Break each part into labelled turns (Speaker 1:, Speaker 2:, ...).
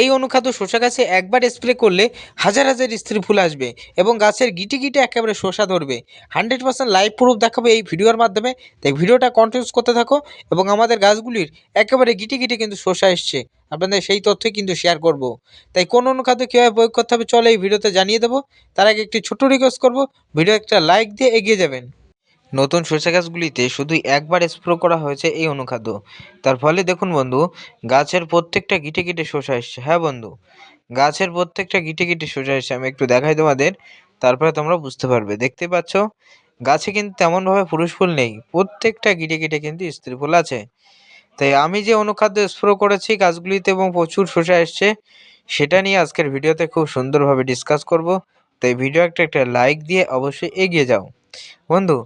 Speaker 1: এই অনুখাদ্য শসা গাছে একবার স্প্রে করলে হাজার হাজার স্ত্রী ফুল আসবে এবং গাছের গিটে গিটে একেবারে শসা ধরবে। হান্ড্রেড পার্সেন্ট লাইভ প্রুফ দেখাবে এই ভিডিওর মাধ্যমে। তাই ভিডিওটা কন্টিনিউস করতে থাকো এবং আমাদের গাছগুলির একেবারে গিটে গিটে কিন্তু শসা এসছে। আপনাদের সেই তথ্যই কিন্তু শেয়ার করব। তাই কোন অনুখাদ্য কীভাবে প্রয়োগ করতে হবে চলো এই ভিডিওতে জানিয়ে দেবো। তার আগে একটি ছোট রিকোয়েস্ট করব। ভিডিও একটা লাইক দিয়ে এগিয়ে যাবেন। নতুন সরষে গাছগুলিতে শুধু একবার স্প্রো করা হয়েছে এই অনুখাদ্য। তার ফলে দেখুন বন্ধু, গাছের প্রত্যেকটা গিটে গিটে শসা এসছে। হ্যাঁ বন্ধু, গাছের প্রত্যেকটা গিটে গিটে শসা এসছে। আমি একটু দেখাই তোমাদের, তারপরে তোমরা বুঝতে পারবে। দেখতে পাচ্ছ, গাছে কিন্তু তেমনভাবে পুরুষ ফুল নেই, প্রত্যেকটা গিটে গিটে কিন্তু স্ত্রী ফুল আছে। তাই আমি যে অনুখাদ্য স্প্রো করেছি গাছগুলিতে এবং প্রচুর শসা এসছে, সেটা নিয়ে আজকের ভিডিওতে খুব সুন্দরভাবে ডিসকাস করব। তাই ভিডিও একটা একটা লাইক দিয়ে অবশ্যই এগিয়ে যাও। বন্ধু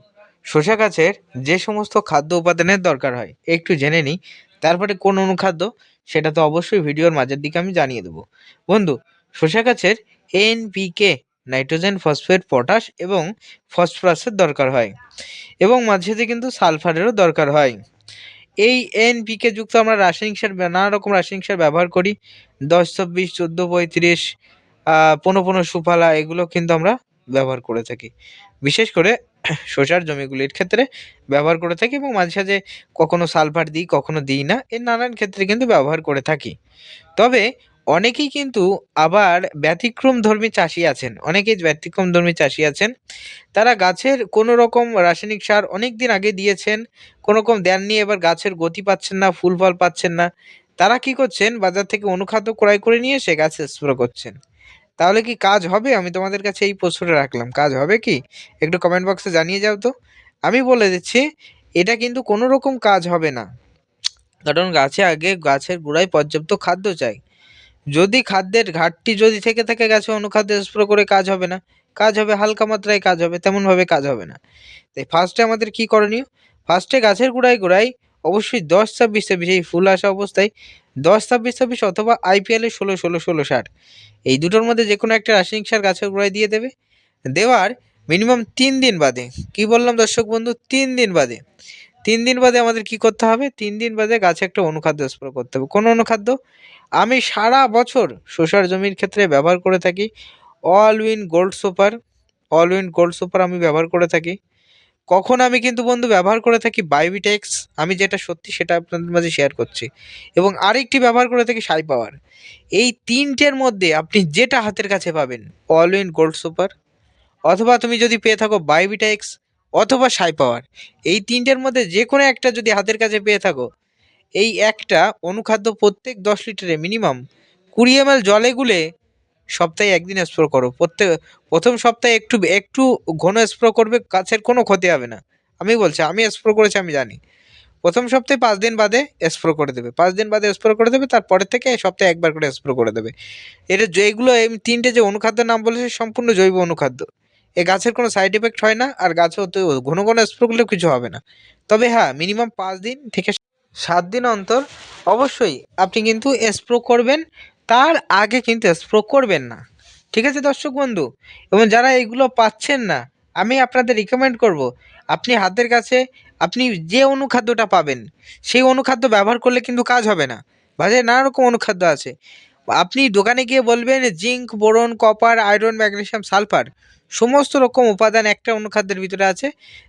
Speaker 1: শসা গাছের যে সমস্ত খাদ্য উপাদানের দরকার হয়, একটু জেনে নিই। তারপরে কোন অনুখাদ্য? সেটা তো অবশ্যই ভিডিওর মাঝের দিকে আমি জানিয়ে দেবো। বন্ধু, শসা গাছের এনপিকে নাইট্রোজেন, ফসফেট, পটাশ এবং ফসফরাসের দরকার হয় এবং মাঝে দিয়ে কিন্তু সালফারেরও দরকার হয়। এই এনপিকে যুক্ত আমরা রাসায়নিক সার নানা রকম রাসায়নিক সার ব্যবহার করি। দশ, ছাব্বিশ, চোদ্দ, পঁয়ত্রিশ পনেরো পনেরো, সুফালা এগুলো কিন্তু আমরা ব্যবহার করে থাকি। বিশেষ করে শসার জমিগুলির ক্ষেত্রে ব্যবহার করে থাকি এবং মাঝে সাঝে কখনো সালফার দিই, কখনো দিই না। এর নানান ক্ষেত্রে কিন্তু ব্যবহার করে থাকি। তবে অনেকেই কিন্তু আবার ব্যতিক্রম ধর্মী চাষি আছেন। অনেকেই ব্যতিক্রম ধর্মী চাষি আছেন। তারা গাছের কোনো রকম রাসায়নিক সার অনেক দিন আগে দিয়েছেন, কোনো রকম দেননি এবার গাছের গতি পাচ্ছেন না, ফুল ফল পাচ্ছেন না। তারা কি করছেন, বাজার থেকে অনুখাদ্য ক্রয় করে নিয়ে এসে গাছে স্প্রে করছেন। তাহলে কি কাজ হবে? আমি তোমাদের কাছে এই প্রশ্নটা রাখলাম। কাজ হবে কি? একটু কমেন্ট বক্সে জানিয়ে যাও তো। আমি বলে দিচ্ছি, এটা কিন্তু কোনো রকম কাজ হবে না। কারণ গাছে আগে গাছের গোড়ায় পর্যাপ্ত খাদ্য চাই। যদি খাদ্যের ঘাটতি যদি থেকে থাকে, গাছে অনুখাদ্য স্প্রে করে কাজ হবে না। কাজ হবে, হালকা মাত্রায় কাজ হবে, তেমনভাবে কাজ হবে না। তাই ফার্স্টে আমাদের কি করণীয়? ফার্স্টে গাছের গোড়ায় গোড়ায় অবশ্যই দশ, ছাব্বিশ ছাব্বিশ, এই ফুল আসা অবস্থায় দশ, ছাব্বিশ ছাব্বিশ অথবা আইপিএলে ষোলো ষোলো ষোলো, ষাট। এই দুটোর মধ্যে যে কোনো একটা রাসায়নিক সার গাছের গোড়ায় দিয়ে দেবে। দেওয়ার মিনিমাম তিন দিন বাদে। কি বললাম দর্শক বন্ধু? তিন দিন বাদে। তিন দিন বাদে আমাদের কি করতে হবে? তিন দিন বাদে গাছে একটা অনুখাদ্য স্প্রে করতে হবে। কোন অনুখাদ্য? আমি সারা বছর শসার জমির ক্ষেত্রে ব্যবহার করে থাকি। All win gold super all win gold super আমি ব্যবহার করে থাকি। কখন আমি কিন্তু বন্ধু ব্যবহার করে থাকি বায়োবিটেক্স আমি যেটা সত্যি সেটা আপনাদের মাঝে শেয়ার করছি। এবং আরেকটি ব্যবহার করে থাকি সাই পাওয়ার এই তিনটের মধ্যে আপনি যেটা হাতের কাছে পাবেন অল ইন গোল্ড সুপার অথবা তুমি যদি পেয়ে থাকো বায়োবিটেক্স অথবা সাই পাওয়ার এই তিনটের মধ্যে যে কোনো একটা যদি হাতের কাছে পেয়ে থাকো, এই একটা অনুখাদ্য প্রত্যেক দশ লিটারে মিনিমাম কুড়ি এম জলে গুলে সপ্তাহে একদিন স্প্রে করো। প্রত্যেক প্রথম সপ্তাহে একটু একটু ঘন স্প্রে করবে গাছের কোনো ক্ষতি হবে না। আমি বলছি, আমি স্প্রে করেছি, আমি জানি। প্রথম সপ্তাহে পাঁচ দিন বাদে স্প্রে করে দেবে। পাঁচ দিন বাদে স্প্রে করে দেবে, তারপরের থেকে সপ্তাহে একবার করে স্প্রে করে দেবে। এটা যেগুলো এই তিনটে যে অনুখাদ্যের নাম বলেছে, সম্পূর্ণ জৈব অনুখাদ্য। এ গাছের কোনো সাইড এফেক্ট হয় না, আর গাছে অত ঘন ঘন স্প্রে করলেও কিছু হবে না। তবে হ্যাঁ মিনিমাম পাঁচ দিন থেকে সাত দিন অন্তর অবশ্যই আপনি কিন্তু স্প্রে করবেন। তার আগে কিন্তু স্প্রে করবেন না। ঠিক আছে দর্শক বন্ধু? এবং যারা এগুলো পাচ্ছেন না, আমি আপনাদের রিকমেন্ড করব, আপনি হাতের কাছে, আপনি যে অনুখাদ্যটা পাবেন, সেই অনুখাদ্য ব্যবহার করলে কিন্তু কাজ হবে না। বাজারে নানা রকম অনুখাদ্য আছে। আপনি দোকানে গিয়ে বলবেন, zinc, boron, copper, iron, magnesium, sulphur, সমস্ত রকম উপাদান একটা অনুখাদ্যের ভিতরে আছে।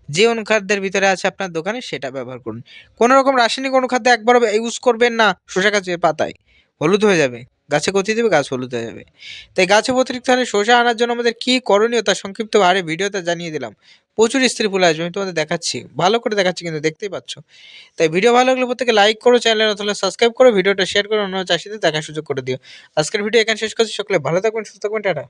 Speaker 1: যে অনুখাদ্যের ভিতরে আছে আপনার দোকানে, সেটা ব্যবহার করুন। কোনো রকম রাসায়নিক অনুখাদ্য একবার ইউজ করবেন না শসা গাছের পাতায়। হলুদ হয়ে যাবে। গাছে গতি দেবে, গাছ হলুদ হয়ে যাবে। তাই গাছে অতিরিক্ত হারে শসা আনার জন্য আমাদের কী করণীয় তা সংক্ষিপ্ত হারে ভিডিওতে জানিয়ে দিলাম। প্রচুর স্ত্রী ফুল আসবে, আমি তোমাদের দেখাচ্ছি। ভালো করে দেখাচ্ছি কিন্তু দেখতেই পাচ্ছ। তাই ভিডিও ভালো লাগলে প্রত্যেকে লাইক করো চ্যানেল অথবা সাবস্ক্রাইব করো, ভিডিওটা শেয়ার করো অন্য চাষিদের দেখার সুযোগ করে দিও। আজকের ভিডিও এখানে শেষ করছি, সকলে ভালো থাকবেন, সুস্থ থাকবেন, টাটা।